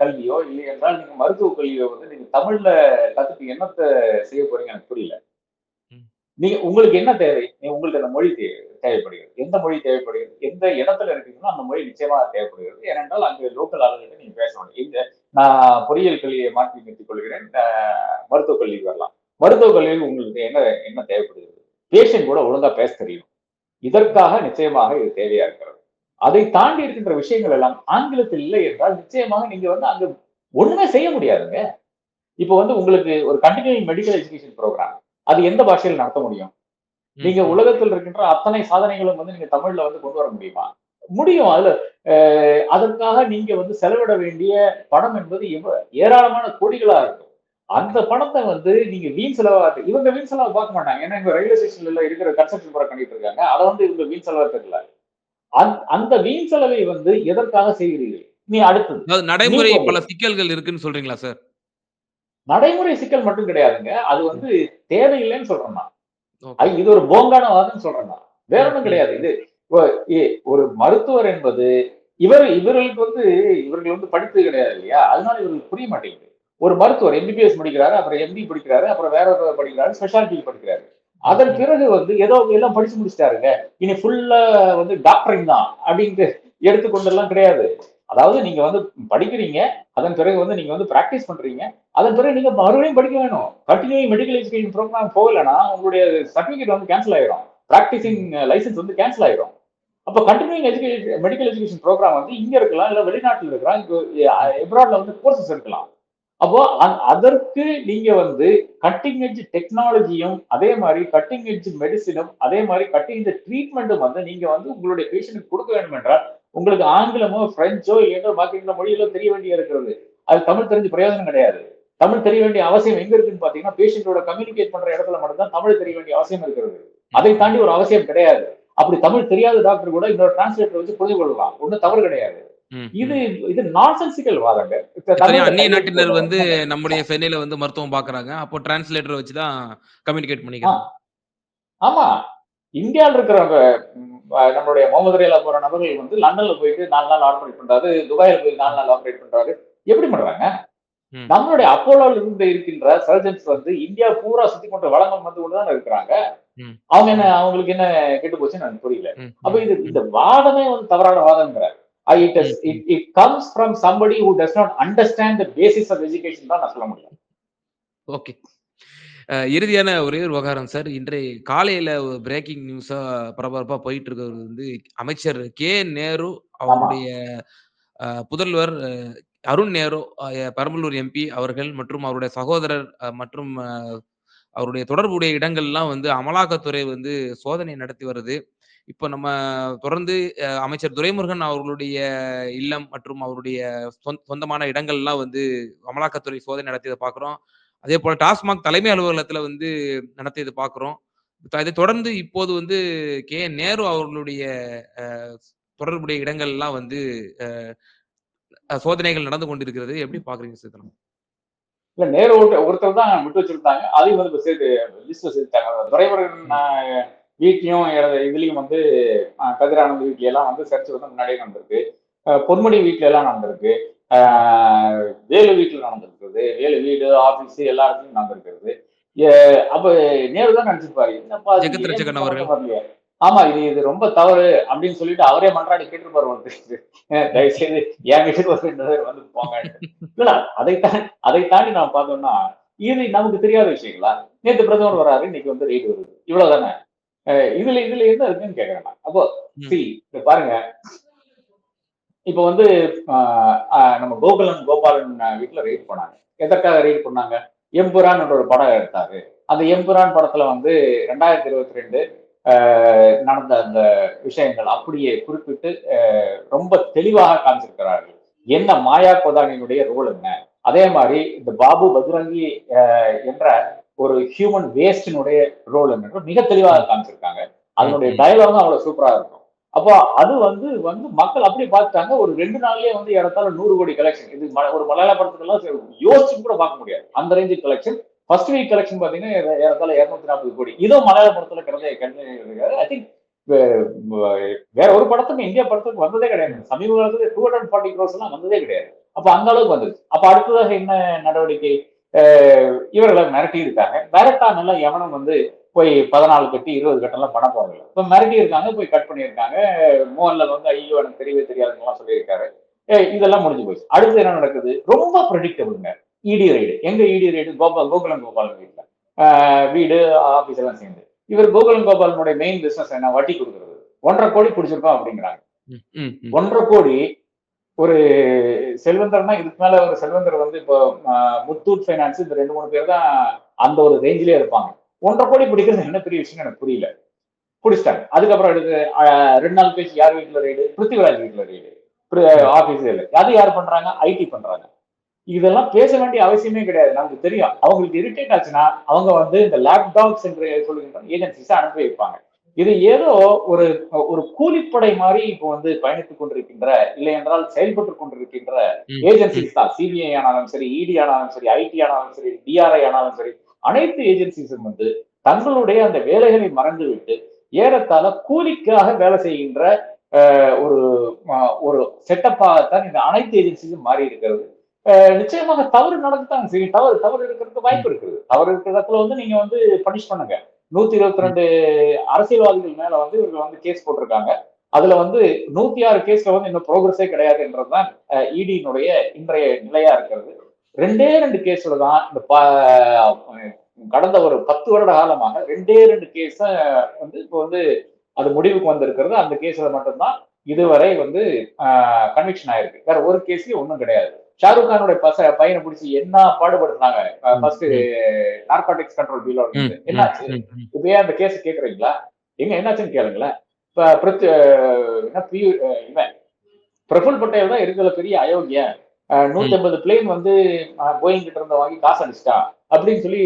S1: கல்வியோ இல்லை என்றால் நீங்க மருத்துவ கல்வியோ வந்து நீங்க தமிழ்ல கத்துட்டு என்னத்தை செய்ய போறீங்க எனக்கு புரியல. நீங்க உங்களுக்கு என்ன தேவை? உங்களுக்கு அந்த மொழி தேவைப்படுகிறது. எந்த மொழி தேவைப்படுகிறது? எந்த இடத்துல இருக்கீங்களோ அந்த மொழி நிச்சயமா தேவைப்படுகிறது. ஏனென்றால் அங்கு லோக்கல் ஆளுகிட்ட நீங்க பேசணும் இந்த நான் பொறியியல் கல்வியை மாற்றி நிறுத்திக் கொள்கிறேன். மருத்துவக் கல்விக்கு வரலாம். மருத்துவக் கல்வியில் உங்களுக்கு என்ன என்ன தேவைப்படுகிறது? பேஷண்ட் கூட ஒழுங்கா பேச தெரியும். இதற்காக நிச்சயமாக இது தேவையா இருக்கிறது. அதை தாண்டி இருக்கின்ற விஷயங்கள் எல்லாம் ஆங்கிலத்தில் இல்லை என்றால் நிச்சயமாக நீங்க வந்து அங்க ஒண்ணுமே செய்ய முடியாதுங்க. இப்போ வந்து உங்களுக்கு ஒரு கண்டினியூங் மெடிக்கல் எஜுகேஷன் ப்ரோக்ராம் அது எந்த பாஷையில் நடத்த முடியும்? நீங்க. உலகத்தில் இருக்கின்ற அத்தனை சாதனைகளும் வந்து நீங்க தமிழ்ல வந்து கொண்டு வர முடியுமா? முடியும். அதுல அதற்காக நீங்க வந்து செலவிட வேண்டிய பணம் என்பது ஏராளமான கோடிகளா இருக்கும். அந்த பணத்தை வந்து நீங்க வீண் செலவா இவங்க வீண் செலவா பார்க்க மாட்டாங்க. ஏன்னா இவங்க ரயில்வே ஸ்டேஷன்ல இருக்கிற கன்ஸ்ட்ரக்ஷன் ஒர்க் பண்ணிட்டு இருக்காங்க. அதை வந்து இவங்க வீண் செலவா தெரியல. அந்த- வீண் செலவை வந்து எதற்காக செய்கிறீர்கள்? நீ அடுத்தது.
S2: நடைமுறை பல சிக்கல்கள் இருக்குன்னு சொல்றீங்களா சார்?
S1: நடைமுறை சிக்கல் மட்டும் கிடையாதுங்க. அது வந்து தேவையில்லைன்னு சொல்றேன் நான். இது ஒரு போங்கான வாதம் சொல்றேன் நான். வேற ஒண்ணும் கிடையாது. இது ஒரு மருத்துவர் என்பது இவர் இவர்களுக்கு வந்து இவர்கள் வந்து படித்தது கிடையாது இல்லையா? அதனால இவர்களுக்கு புரிய மாட்டேங்குது. ஒரு மருத்துவர் எம்பிபிஎஸ் படிக்கிறாரு அப்புறம் எம்பி படிக்கிறாரு அப்புறம் வேற ஒரு படிக்கிறாரு ஸ்பெஷாலிட்டி படிக்கிறாரு. அதன் பிறகு வந்து ஏதோ எல்லாம் படிச்சு முடிச்சிட்டாருங்க. இனி ஃபுல்லா வந்து டாக்டரிங் தான் அப்படின்ட்டு எடுத்துக்கொண்டெல்லாம் கிடையாது. அதாவது நீங்க வந்து படிக்கிறீங்க அதன் பிறகு வந்து நீங்க வந்து பிராக்டிஸ் பண்றீங்க. அதன் பிறகு நீங்க மறுபடியும் படிக்க வேணும். கண்டினியூ மெடிக்கல் எஜுகேஷன் ப்ரோக்ராம் போகலைன்னா உங்களுடைய சர்டிபிகேட் வந்து கேன்சல் ஆயிரும். பிராக்டிசிங் லைசன்ஸ் வந்து கேன்சல் ஆயிரும். அப்போ continuing education medical education programme வந்து இங்க இருக்கலாம் இல்ல வெளிநாட்டுல இருக்கலாம். எப்ராட்ல வந்து கோர்சஸ் இருக்கலாம் அப்போ அதற்கு நீங்க வந்து கட்டிங் எட்ஜ் டெக்னாலஜியும் அதே மாதிரி கட்டிங் எட்ஜ் மெடிசினும் அதே மாதிரி கட்டிங் எட்ஜ் ட்ரீட்மெண்ட்டும் வந்து நீங்க வந்து உங்களுடைய பேஷண்ட்டுக்கு கொடுக்க வேண்டும் என்றால் உங்களுக்கு ஆங்கிலமோ பிரெஞ்சோ இல்லையோ பாக்கி இந்த மொழியிலோ தெரிய வேண்டிய இருக்கிறது. அது தமிழ் தெரிஞ்சு பிரயோஜனம் கிடையாது. தமிழ் தெரிய வேண்டிய அவசியம் எங்க இருக்குன்னு பாத்தீங்கன்னா பேஷண்டோட கம்யூனிகேட் பண்ற இடத்துல மட்டும்தான் தமிழ் தெரிய வேண்டிய அவசியம் இருக்கிறது. அதை தாண்டி ஒரு அவசியம் கிடையாது. அப்படி தமிழ் தெரியாத டாக்டர் கூட இன்னொரு டிரான்ஸ்லேட்டர் வச்சு புரிந்து கொள்ளலாம். ஒன்றும் தவறு கிடையாது. இது. இது நான்சென்சிக்கல் வாதங்க.
S2: அந்நிய நாட்டினர் வந்து நம்முடைய சென்னையில வந்து மருத்துவம் பாக்குறாங்க. அப்போ டிரான்ஸ்லேட்டர் வச்சு தான் கம்யூனிகேட் பண்ணிக்கிறாங்க.
S1: ஆமா. இந்தியாவில் இருக்கிறவங்க நம்மளுடைய முகமது ரேலா போற நபர்கள் வந்து லண்டன்ல போயிட்டு நாலு நாள் ஆப்ரேட் பண்றாரு துபாயில போய் நாலு நாள் ஆப்ரேட் பண்றாரு. எப்படி பண்றாங்க. நம்மளுடைய அப்போலோல இருந்து இருக்கின்ற சர்ஜன்ஸ் வந்து இந்தியா பூரா சுத்தி கொண்ட வளங்கள் வந்து கொண்டுதான் இருக்கிறாங்க. அவங்க என்ன அவங்களுக்கு என்ன கெட்டு போச்சுன்னு எனக்கு புரியல. அப்ப இது இந்த வாதமே வந்து தவறான வாதம்ங்கிற it
S2: hmm,
S1: it it comes from somebody who does not understand the basis of education தான் நான் சொல்ல முடியும்.
S2: ஓகே இறுதியான ஒரே ஒரு விவகாரம் சார் இன்றைய காலையில ஒரு பிரேக்கிங் நியூஸா பரபரப்பா போயிட்டு இருக்கிறது வந்து அமைச்சர் கே. நேரு அவருடைய புதல்வர் அருண் நேரு பெரம்பலூர் எம்பி அவர்கள் மற்றும் அவருடைய சகோதரர் மற்றும் அவருடைய தொடர்புடைய இடங்கள்லாம் வந்து அமலாக்கத்துறை வந்து சோதனை நடத்தி வருது. இப்போ நம்ம தொடர்ந்து அமைச்சர் துரைமுருகன் அவர்களுடைய இல்லம் மற்றும் அவருடைய சொந்த- சொந்தமான இடங்கள்லாம் வந்து அமலாக்கத்துறை சோதனை நடத்தியதை பார்க்குறோம். அதே போல் டாஸ்மாக் தலைமை அலுவலகத்தில் வந்து நடத்தியது பார்க்குறோம். இதை தொடர்ந்து இப்போது வந்து கே. நேரு அவர்களுடைய தொடர்புடைய இடங்கள்லாம் வந்து சோதனைகள் நடந்து கொண்டிருக்கிறது. எப்படி பார்க்குறீங்க சித்தனம்
S1: இல்ல நேரு ஒருத்த- ஒருத்தர் தான் விட்டு வச்சிருந்தாங்க. அதையும் வந்து இப்ப சேர்த்து லிஸ்ட்ல ஆஹ், வீட்லயும் எ- இதுலயும் வந்து கதிரானந்த் வீட்ல எல்லாம் வந்து சர்ச் வந்து முன்னாடியே நடந்திருக்கு. பொன்முடி வீட்ல எல்லாம் நடந்திருக்கு. ஆஹ், வேலு வீட்டுல நடந்திருக்குது வேலு வீடு ஆபீஸ் எல்லா இடத்துலயும் நடந்திருக்கிறது. அப்ப நேரு தான் நினைச்சிருப்பாரு என்னப்பா ஆமா இது இது ரொம்ப தவறு அப்படின்னு சொல்லிட்டு அவரே மன்றாடி கேட்டிருப்பாரு ஒருத்தர் தயவு செய்து என் வீட்டுக்கு ஒரு ரெண்டு பேர் வந்து போங்க. இல்ல அதை தாண்டி அதை தாண்டி நாம் பார்த்தோம்னா இது நமக்கு தெரியாத விஷயங்களா? நேத்து பிரதமர் வராரு இன்னைக்கு வந்து ரெய்டு வருது. இவ்வளவுதானே? இதுல இதுல என்ன இருக்குன்னு கேக்குறேன். அப்போ இத பாருங்க. இப்ப வந்து நம்ம கோகுலன் கோபாலன் வீட்டுல ரெய்ட் பண்ணாங்க எதற்காக ரெய்ட் பண்ணாங்க எம்புரான் ஒரு படம் எடுத்தாரு. அந்த எம்புரான் படத்துல வந்து ரெண்டாயிரத்தி இருபத்தி ரெண்டு நடந்த அந்த விஷயங்கள் அப்படியே குறிப்பிட்டு ரொம்ப தெளிவாக காமிச்சிருக்கிறார்கள். என்ன மாயா கோதானியினுடைய ரோல் என்ன? அதே மாதிரி இந்த பாபு பஜ்ரங்கி ஆஹ், என்ற ஒரு ஹியூமன் வேஸ்டினுடைய ரோல் என்ன மிக தெளிவாக காமிச்சிருக்காங்க. அதனுடைய. டயலாகும் அவ்வளவு சூப்பரா இருக்கும். அப்போ அது வந்து வந்து மக்கள் அப்படியே பார்த்துட்டாங்க ஒரு ரெண்டு நாள்லயே வந்து ஏறத்தாழ நூறு கோடி கலெக்ஷன் இது ஒரு மலையாள படத்துக்கெல்லாம் யோசிச்சு கூட பார்க்க முடியாது. அந்த range collection first week collection பாத்தீங்கன்னா ஏறத்தாழ இரநூத்தி நாற்பது கோடி. இதோ மலையாள படத்துல கிடந்த கிடந்து ஐ திங்க் வேற ஒரு படத்துக்கும் இந்தியா படத்துக்கு வந்ததே கிடையாது. சமீப காலத்துல டூ ஹண்ட்ரட் ஃபார்ட்டி க்ரோஸ் எல்லாம் வந்ததே கிடையாது. அப்ப அந்த அளவுக்கு வந்துருச்சு அப்ப அடுத்ததாக என்ன நடவடிக்கை? இவர்களை மிரட்டி இருக்காங்க. மிரட்டானல எவனும் வந்து போய் பதினாலு கட்டி இருபது கட்டெல்லாம் பணம் போடல இப்ப மிரட்டி இருக்காங்க போய் கட் பண்ணியிருக்காங்க. மோகன்லால் வந்து ஐயோ எனக்கு தெரியவே தெரியாதுங்கலாம் சொல்லியிருக்காரு. இதெல்லாம் முடிஞ்சு போச்சு. அடுத்து என்ன நடக்குது? ரொம்ப ப்ரெடிக்டபிள்ங்க இடி ரைடு எங்க இடி ரைடு கோபால் கோகுலம் கோபாலன் வீட்டுல வீடு ஆபீஸ் எல்லாம் சேர்ந்து. இவர் கோகுலம் கோபாலனுடைய மெயின் பிசினஸ் என்ன? வட்டி கொடுக்குறது. ஒன்றரை கோடி பிடிச்சிருக்கோம் அப்படிங்கிறாங்க. ஒன்றரை கோடி ஒரு செல்வந்தர்னா இதுக்கு மேல ஒரு செல்வந்தர் வந்து இப்போ முத்தூட் ஃபைனான்ஸ் இந்த ரெண்டு மூணு பேர் தான் அந்த ஒரு ரேஞ்சிலே இருப்பாங்க. ஒன்றரை கோடி பிடிக்கிறது என்ன பெரிய விஷயம் எனக்கு புரியல. பிடிச்சிட்டாங்க. அதுக்கப்புறம் எடுத்து ரெண்டு நாள் பேசி யார் வீட்டுல ரைடு பிருத்திவிராஜ் வீட்டுல ரைடு ஆபீஸ் அது யார் பண்றாங்க? ஐடி பண்றாங்க. இதெல்லாம் பேச வேண்டிய அவசியமே கிடையாது. நமக்கு தெரியும். அவங்களுக்கு இரிட்டேட் ஆச்சுன்னா அவங்க வந்து இந்த லேப்டாப்ஸ் என்று சொல்லுகின்ற ஏஜென்சிஸ் அனுப்பி வைப்பாங்க. இது ஏதோ ஒரு ஒரு கூலிப்படை மாதிரி இப்போ வந்து பயணித்துக் கொண்டிருக்கின்ற இல்லை என்றால் செயல்பட்டு கொண்டிருக்கின்ற. ஏஜென்சிஸ் தான். சிபிஐ ஆனாலும் சரி இடி ஆனாலும் சரி ஐடி ஆனாலும் சரி டிஆர்ஐ ஆனாலும் சரி அனைத்து ஏஜென்சிஸும் வந்து தங்களுடைய அந்த வேலைகளை மறந்துவிட்டு ஏறத்தாழ கூலிக்காக வேலை செய்கின்ற ஒரு ஒரு செட்டப்பாகத்தான் இந்த அனைத்து ஏஜென்சிஸும் மாறி இருக்கிறது நிச்சயமாக தவறு நடக்கத்தான் செய்யும் தவறு தவறு இருக்கிறதுக்கு வாய்ப்பு இருக்குது. தவறு இருக்கிற இடத்துல வந்து நீங்க வந்து பனிஷ் பண்ணுங்க. நூத்தி இருபத்தி ரெண்டு அரசியல்வாதிகள் மேல வந்து இவர்கள் வந்து கேஸ் போட்டிருக்காங்க. அதுல வந்து நூத்தி ஆறு கேஸ்ல வந்து இன்னும் ப்ரோக்ரஸே கிடையாது என்றதுதான் இடியினுடைய இன்றைய நிலையா இருக்கிறது. ரெண்டே ரெண்டு கேஸ்ல தான் இந்த கடந்த ஒரு பத்து வருட காலமாக ரெண்டே ரெண்டு கேஸ வந்து இப்போ வந்து அது முடிவுக்கு வந்திருக்கிறது. அந்த கேஸ்ல மட்டும்தான் இதுவரை வந்து கன்விக்ஷன் ஆயிருக்கு. வேற ஒரு கேஸ்லயும் ஒண்ணும் கிடையாது. ஷாருக் கானுடைய பச பையனை பிடிச்சி என்ன பாடுபடுத்தினாங்க? First narcotics control bill
S2: hmm,
S1: என்னாச்சு?
S2: ம்.
S1: இப்பயே அந்த கேஸ் கேக்குறீங்களா? எங்க என்னாச்சுன்னு கேளுங்களேன். இப்ப பிரித் இவன் பிரபுல் பட்டேல் தான் இருக்கிற பெரிய அயோக்கியன். நூத்தி ஐம்பது பிளேன் வந்து போயிங் கிட்ட இருந்த வாங்கி காசு அடிச்சிட்டான் அப்படின்னு சொல்லி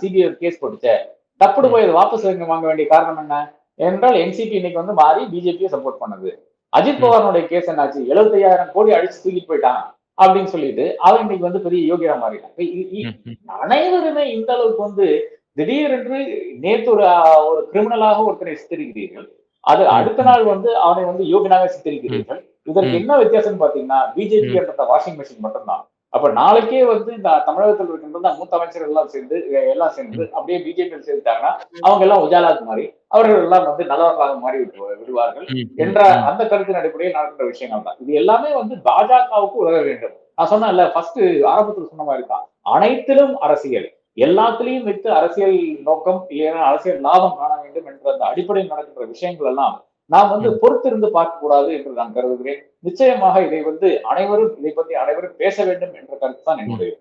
S1: சிபிஐ கேஸ் போட்டுச்சே. தப்புடு போய் அதை வாபஸ் வாங்க வேண்டிய காரணம் என்ன? என்றால் என்சிபி இன்னைக்கு வந்து மாறி பிஜேபியை சப்போர்ட் பண்ணுது. அஜித் பவாரனுடைய கேஸ் என்னாச்சு? 75000 கோடி அடிச்சு தூக்கிட்டு போயிட்டான். அப்படின்னு சொல்லிட்டு அவன் இன்னைக்கு வந்து பெரிய யோகியா மாறிட்டான் இ- இ-
S2: ம், ம்.
S1: அனைவருமே இந்த அளவுக்கு வந்து திடீரென்று நேற்று ஒரு ஒரு கிரிமினலாக ஒருத்தரை சித்தரிக்கிறீர்கள். அது அடுத்த நாள் வந்து அவனை வந்து யோகினாக சித்தரிக்கிறீர்கள். இதற்கு. என்ன வித்தியாசம் பாத்தீங்கன்னா பிஜேபி என்ற வாஷிங் மெஷின் மட்டும்தான். அப்ப நாளைக்கே வந்து இந்த தமிழகத்தில் இருக்கின்ற மூத்த அமைச்சர்கள் எல்லாம் சேர்ந்து எல்லாம் சேர்ந்து அப்படியே பிஜேபி சேர்ந்துட்டாங்கன்னா அவங்க எல்லாம் உஜாலாக்கு மாறி அவர்கள் எல்லாம் வந்து நல்லவர்களாக மாறி விட்டு- விடுவார்கள் என்ற அந்த கருத்தின் அடிப்படையில் நடக்கிற விஷயங்கள் தான். இது எல்லாமே வந்து பாஜகவுக்கு உதவ வேண்டும். நான் சொன்னேன்ல ஃபர்ஸ்ட் ஆரம்பத்தில் சொன்ன மாதிரி தான். அனைத்திலும் அரசியல். எல்லாத்திலையும் வைத்து அரசியல் நோக்கம் இல்லையா அரசியல் லாபம் காண வேண்டும் என்ற அந்த அடிப்படையில் நடக்கின்ற விஷயங்கள் எல்லாம் நாம் வந்து பொறுத்திருந்து பார்க்க கூடாது என்று நான் கருதுகிறேன். நிச்சயமாக இதை வந்து அனைவரும் இதை பற்றி அனைவரும் பேச வேண்டும் என்ற கருத்து தான் என்னுடைய.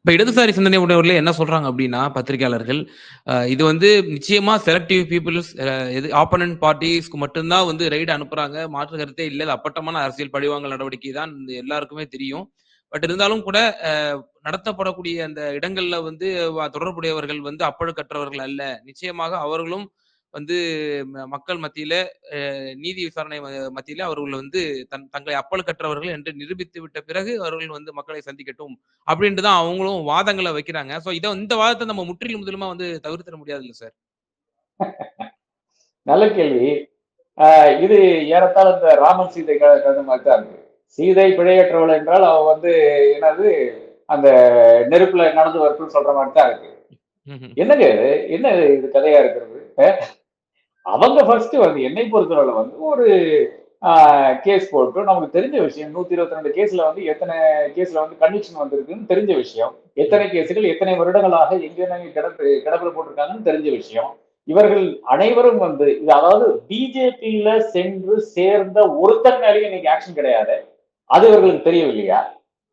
S2: இப்ப இடதுசாரி சிந்தனை உடையவர்களே என்ன சொல்றாங்க அப்படின்னா பத்திரிகையாளர்கள் இது வந்து நிச்சயமா செலக்டிவ் பீப்புள்ஸ் எது ஆப்பனன்ட் பார்ட்டிஸ்க்கு மட்டும்தான் வந்து ரைடு அனுப்புறாங்க. மாற்று கருத்தே இல்லை. இது அப்பட்டமான அரசியல் பழிவாங்கல் நடவடிக்கை தான் எல்லாருக்குமே தெரியும். பட் இருந்தாலும் கூட நடத்தப்படக்கூடிய அந்த இடங்கள்ல வந்து தொடர்புடையவர்கள் வந்து அப்பழுக்கற்றவர்கள் அல்ல. நிச்சயமாக அவர்களும் வந்து மக்கள் மத்தியில நீதி விசாரணை மத்தியில அவர்கள் வந்து தன் தங்களை அப்பழுக்கற்றவர்கள் என்று நிரூபித்து விட்ட பிறகு அவர்கள் வந்து மக்களை சந்திக்கட்டும் அப்படின்ட்டு தான் அவங்களும் வாதங்களை வைக்கிறாங்க. சோ இத இந்த வாதத்தை நம்ம முற்றிலும் முற்றிலுமா வந்து தவிர்த்திட முடியாது இல்ல சார்
S1: நல்ல கேள்வி. இது ஏறத்தாழ இந்த ராமன் சீதை க- கதை மாதிரி தான் இருக்கு. சீதை பிழையற்றவள் என்றால் அவ வந்து என்னது அந்த நெருப்புல நடந்து வரப்புன்னு சொல்ற மாதிரி தான் இருக்கு. என்னங்க என்ன இது கதையா இருக்கிறது? அவங்க ஃபர்ஸ்ட் வந்து என்னை பொறுத்தவரை வந்து ஒரு கேஸ் போட்டு நமக்கு தெரிஞ்ச விஷயம் நூத்தி இருபத்தி ரெண்டு கேஸ்ல வந்து எத்தனை கேஸ்ல வந்து கன்விக்ஷன் வந்திருக்குன்னு தெரிஞ்ச விஷயம் எத்தனை கேஸுகள் எத்தனை வருடங்களாக எங்க கிடப்பு கிடப்புல போட்டிருக்காங்கன்னு தெரிஞ்ச விஷயம். இவர்கள் அனைவரும் வந்து இது அதாவது பிஜேபியில சென்று சேர்ந்த ஒருத்தர் மேலேயும் இன்னைக்கு ஆக்ஷன் கிடையாது. அது இவர்களுக்கு தெரியவில்லையா?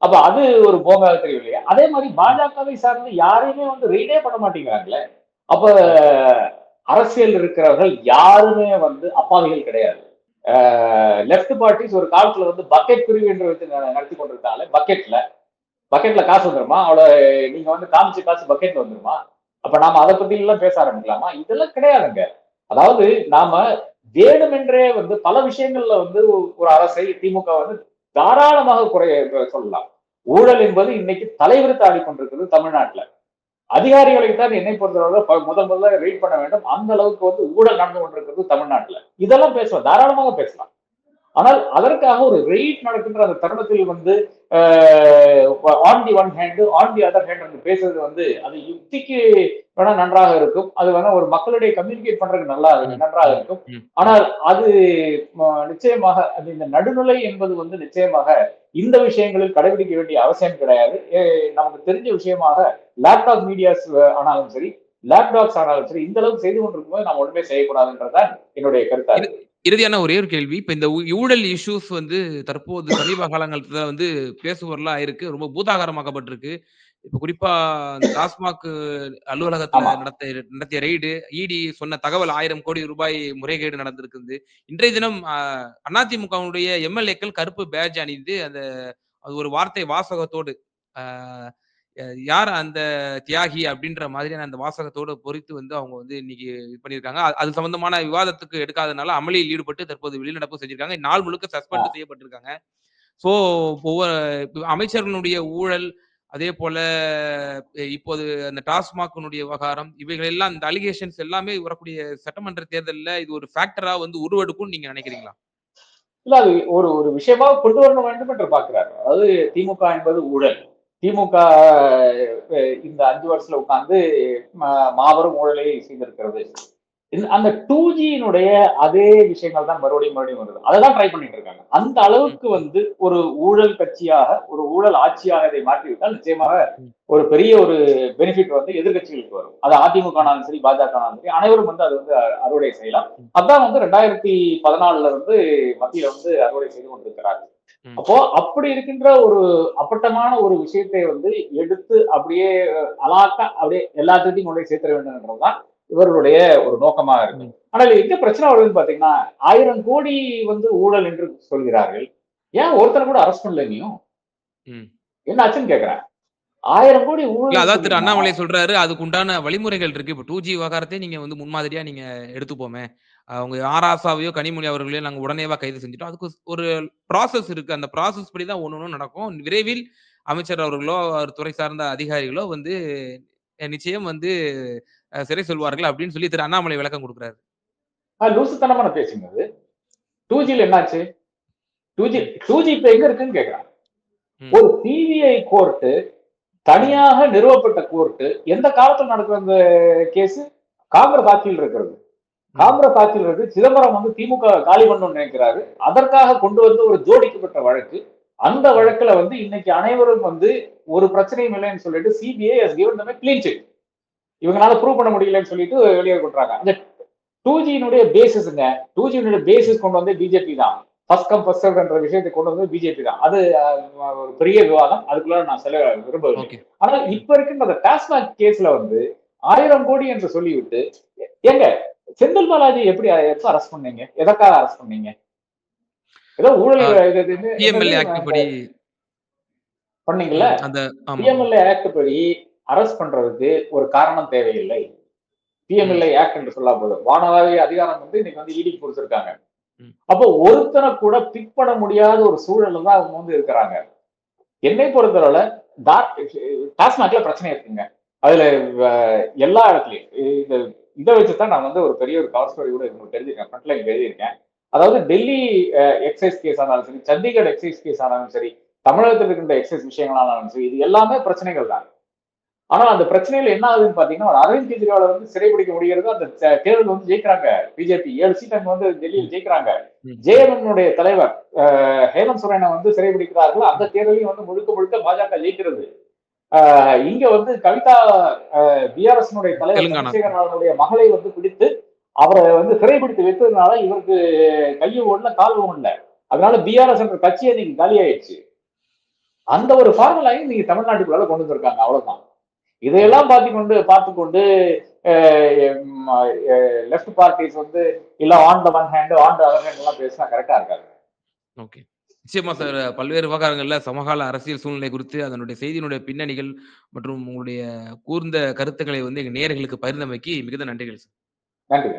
S1: அப்ப அது ஒரு போங்காக தெரியவில்லையா? அதே மாதிரி பாஜகவை சார்ந்து யாரையுமே வந்து ரீடே பண்ண மாட்டேங்கிறாங்களே? அப்ப அரசியல் இருக்கிறவர்கள் யாருமே வந்து அப்பாவிகள் கிடையாது. லெப்ட் பார்ட்டிஸ் ஒரு காலத்துல வந்து பக்கெட் பிரிவு என்று வைத்து நடத்தி கொண்டிருந்தாலே பக்கெட்ல பக்கெட்ல காசு வந்துருமா? அவளை நீங்க வந்து காமிச்சு காசு பக்கெட்ல வந்துருமா? அப்ப நாம அதை பத்தி எல்லாம் பேச ஆரம்பிக்கலாமா? இதெல்லாம் கிடையாதுங்க. அதாவது நாம வேணுமென்றே வந்து பல விஷயங்கள்ல வந்து ஒரு அரசை திமுக வந்து தாராளமாக குறைய சொல்லலாம். ஊழல் என்பது இன்னைக்கு தலைவிரித்து ஆடிக்கொண்டிருக்கிறது தமிழ்நாட்டுல. அதிகாரிகளுக்கு தான் என்னை பொறுத்தவரை முதல் முதல்ல வெயிட் பண்ண வேண்டும். அந்த அளவுக்கு வந்து ஊழல் நடந்து கொண்டிருக்கிறது தமிழ்நாட்டுல. இதெல்லாம் பேசலாம் தாராளமாக பேசலாம். ஆனால் அதற்காக ஒரு ரெய்ட் நடக்கின்ற அந்த தருணத்தில் வந்து on the one hand on the other hand வந்து பேசுறது வந்து அது யுக்திக்கு வேணா நன்றாக இருக்கும். அது வேணா ஒரு மக்களிடையே கம்யூனிகேட் பண்றதுக்கு நல்லா நன்றாக இருக்கும். ஆனால் அது நிச்சயமாக அது இந்த நடுநிலை என்பது வந்து நிச்சயமாக இந்த விஷயங்களில் கடைபிடிக்க வேண்டிய அவசியம் கிடையாது. நமக்கு தெரிஞ்ச விஷயமாக லேப்டாப் மீடியாஸ் ஆனாலும் சரி லேப்டாப்ஸ் ஆனாலும் சரி இந்த அளவுக்கு செய்து கொண்டிருக்கும் போது நம்ம ஒண்ணுமே செய்யக்கூடாதுன்றதுதான் என்னுடைய கருத்தா இருக்கு.
S2: இறுதியான ஒரே ஒரு கேள்வி. இப்ப இந்த ஊழல் இஷ்யூஸ் வந்து தற்போது சமீப காலங்கள்ல வந்து பேசுபொருளா ஆயிருக்கு. ரொம்ப பூதாகரமாக்கப்பட்டிருக்கு. இப்ப குறிப்பா டாஸ்மாக் அலுவலகத்துல. நடத்த நடத்திய ரெய்டு, இடி சொன்ன தகவல் 1000 கோடி ரூபாய் முறைகேடு நடந்திருக்குது. இன்றைய தினம் அதிமுகவுடைய எம்.எல்.ஏக்கள் கருப்பு பேட்ஜ் அணிந்து அந்த அது ஒரு வார்த்தை வாசகத்தோடு ய யார் அந்த தியாகி அப்படின்ற மாதிரியான அந்த வாசகத்தோடு பொறித்து வந்து அவங்க வந்து இன்னைக்கு இது பண்ணியிருக்காங்க. அது சம்பந்தமான விவாதத்துக்கு எடுக்காதனால அமளியில் ஈடுபட்டு தற்போது வெளிநடப்பு செஞ்சிருக்காங்க. நாள் முழுக்க. சஸ்பெண்ட் செய்யப்பட்டிருக்காங்க. ஸோ ஒவ்வொ அமைச்சர்களுடைய ஊழல், அதேபோல இப்போது அந்த டாஸ்மாக்கினுடைய விவகாரம், இவைகள் எல்லாம் இந்த அலிகேஷன்ஸ் எல்லாமே வரக்கூடிய சட்டமன்ற தேர்தல்ல இது ஒரு ஃபேக்டரா வந்து உருவெடுக்கும்னு நீங்க நினைக்கிறீங்களா?
S1: இல்ல அது ஒரு ஒரு விஷயமா கொண்டு வர வேண்டும் என்று பார்க்கிறார். அதாவது திமுக என்பது ஊழல். திமுக இந்த அஞ்சு வருஷத்துல உட்கார்ந்து மாபெரும் ஊழலை செய்திருக்கிறது. அந்த அந்த 2ஜியினுடைய அதே விஷயங்கள் தான் மறுபடியும் மறுபடியும் வருது. அததான் ட்ரை பண்ணிட்டு இருக்காங்க. அந்த அளவுக்கு வந்து ஒரு ஊழல் கட்சியாக, ஒரு ஊழல் ஆட்சியாக இதை மாற்றிவிட்டால் நிச்சயமாக ஒரு பெரிய ஒரு பெனிஃபிட் வந்து எதிர்க்கட்சிகளுக்கு வரும். அது அதிமுகனாலும் சரி, பாஜக ஆனாலும் சரி, அனைவரும் வந்து அது வந்து அறுவடை செய்யலாம். அதான் வந்து ரெண்டாயிரத்தி பதினாலுல இருந்து மத்தியில வந்து அறுவடை செய்து கொண்டிருக்கிறார்கள். அப்போ அப்படி இருக்கின்ற ஒரு அப்பட்டமான ஒரு விஷயத்தை வந்து எடுத்து அப்படியே அலாக்கா அப்படியே எல்லாத்துக்கிட்டையும் கொண்டு சேர்த்திட வேண்டும்ன்றதுதான் இவர்களுடைய ஒரு நோக்கமா இருக்கு.
S2: ம்.
S1: ஆனா இதுல எங்க பிரச்சனை வருதுன்னு பாத்தீங்கன்னா, 1000 கோடி வந்து ஊழல் என்று சொல்கிறார்கள். ஏன் ஒருத்தர கூட அரெஸ்ட் பண்ணல இன்னியும்?
S2: ம்.
S1: என்ன ஆச்சுன்னு கேட்கிறேன். 1000 கோடி ஊழல்
S2: அதான் திரு அண்ணாமலை சொல்றாரு, அதுக்கு உண்டான வழிமுறைகள் இருக்கு. இப்ப 2ஜி விவகாரத்தையே நீங்க வந்து முன்மாதிரியா நீங்க எடுத்துப்போமே. அவங்க ஆராசாவையோ, கனிமொழி அவர்களையோ நாங்க உடனேவா கைது செஞ்சுட்டோம். அதுக்கு ஒரு ப்ராசஸ் இருக்கு. அந்த ப்ராசஸ் படி தான் ஒண்ணு ஒண்ணும் நடக்கும். விரைவில் அமைச்சர் அவர்களோ, அவர் துறை சார்ந்த அதிகாரிகளோ வந்து நிச்சயம் வந்து சிறை செல்வார்கள் அப்படின்னு சொல்லி திரு அண்ணாமலை விளக்கம் குடுக்குறாரு.
S1: லூசுத்தனமான பேச்சுங்க அது. 2ஜில என்னாச்சு? 2ஜி
S2: ம்.
S1: 2ஜி இப்ப எங்க இருக்குன்னு கேட்கிறேன்.
S2: ம்.
S1: ஒரு சிபிஐ கோர்ட்
S2: ம்.
S1: தனியாக நிறுவப்பட்ட கோர்ட் எந்த காலத்துல நடக்கிற அந்த கேஸ்? காங்கிரஸ் ஆட்சியில் இருக்கிறது. காங்கிரஸ் ஆட்சியில் இருக்கு. சிதம்பரம் வந்து திமுக காலி பண்ணணும்னு நினைக்கிறாரு. அதற்காக கொண்டு வந்த ஒரு ஜோடிக்கப்பட்ட வழக்கு. அந்த. வழக்குல வந்து இன்னைக்கு அனைவரும் வந்து ஒரு பிரச்சனையும் இல்லைன்னு சொல்லிட்டு CBI has given them clean chit. இவங்களால ப்ரூவ் பண்ண முடியலன்னு சொல்லிட்டு வெளியே கொட்டுறாங்க. அந்த 2ஜியினுடைய பேசிஸ்ங்க. 2ஜியினுடைய பேசிஸ் கொண்டு வந்து பிஜேபி தான். ஃபர்ஸ்ட் கம் ஃபர்ஸ்ட் சர்வ்ன்ற விஷயத்தை கொண்டு வந்து பிஜேபி தான். அது ஒரு பெரிய விவாதம். அதுக்குள்ள நான் செல்ல விரும்பவில்லை.
S2: ஓகே.
S1: ஆனா
S2: ம்.
S1: இப்ப இருக்கின்ற டாஸ்மாக் கேஸ்ல வந்து 1000 கோடி என்று சொல்லிவிட்டு ஏங்க செந்தில் பாலாஜி எப்படி எப்ப அரெஸ்ட் பண்ணீங்க? எதற்காக அரெஸ்ட் பண்ணீங்க? ஏதோ ஊழல் பண்ணீங்கல்ல? பிஎம்எல்ஏ ஆக்ட் படி அரெஸ்ட் பண்றதுக்கு ஒரு காரணம் தேவையில்லை. பிஎம்எல்ஏ ஆக்ட் என்று சொன்னா போதும். வானளாவிய அதிகாரம் வந்து இன்னைக்கு வந்து இடிக்கு கொடுத்திருக்காங்க. அப்போ ஒருத்தர கூட பிக் பண்ண முடியாத ஒரு சூழல்ல தான் அவங்க வந்து இருக்கிறாங்க. என்னை பொறுத்தவரையில டாட் டாஸ்மாக்ல பிரச்சனை இருக்குங்க. அதுல எல்லா இடத்துலயும் இத இத வச்சு தான் நான் வந்து ஒரு பெரிய ஒரு கவர் ஸ்டோரி கூட உங்களுக்கு எழுதியிருக்கேன். ஃப்ரண்ட்ல இங்க எழுதியிருக்கேன். அதாவது டெல்லி அ எக்சைஸ் கேஸ் ஆனாலும் சரி, சண்டிகர் எக்சைஸ் கேஸ் ஆனாலும் சரி, தமிழகத்தில் இருக்கின்ற எக்சைஸ் விஷயங்களானாலும் சரி, இது எல்லாமே பிரச்சனைகள் தான். ஆனா அந்த பிரச்சனையில என்ன ஆகுதுன்னு பாத்தீங்கன்னா, அரவிந்த் கெஜ்ரிவால வந்து சிறைபிடிக்க முடிகிறது. அந்த தேர்தல் வந்து ஜெயிக்கிறாங்க. பிஜேபி 7 சீட் அங்க வந்து டெல்லியில். ஜெயிக்கிறாங்க. ஜேஎம்எம்னுடைய தலைவர் ஹேமந்த் சோரனை வந்து சிறைபிடிக்கிறார்கள். அந்த தேர்தலையும் வந்து முழுக்க முழுக்க பாஜக ஜெயிக்கிறது. இங்க வந்து கவிதா அ பிஆர்எஸ்னுடைய தலைவர்
S2: தெலுங்கானா.
S1: சந்திரசேகர் ராவனுடைய மகளை வந்து பிடித்து அவரை வந்து சிறைபிடித்து வைத்ததுனால இவருக்கு கையும் ஓடல, காலும் ஓடல. அதனால பிஆர்எஸ் என்ற கட்சியே இன்னைக்கு காலியாயிடுச்சு. அந்த ஒரு ஃபார்முலாவையும் நீங்க தமிழ்நாட்டுக்குள்ளார கொண்டு வந்திருக்காங்க. அவ்வளவுதான். இதையெல்லாம் பார்த்துக்கொண்டு அ ம் அ லெஃப்ட் பார்ட்டிஸ் வந்து இல்ல on the one hand, on the other hand எல்லாம் பேசினா கரெக்ட்டா இருக்காது.
S2: ஓகே. நிச்சயமா சார். பல்வேறு விவகாரங்கள்ல சமகால அரசியல் சூழ்நிலை குறித்து அதனுடைய செய்தியினுடைய பின்னணிகள் மற்றும் உங்களுடைய கூர்ந்த கருத்துக்களை வந்து எங்க நேர்களுக்கு பகிர்ந்தமைக்கு மிகுந்த நன்றிகள் சார்.
S1: நன்றி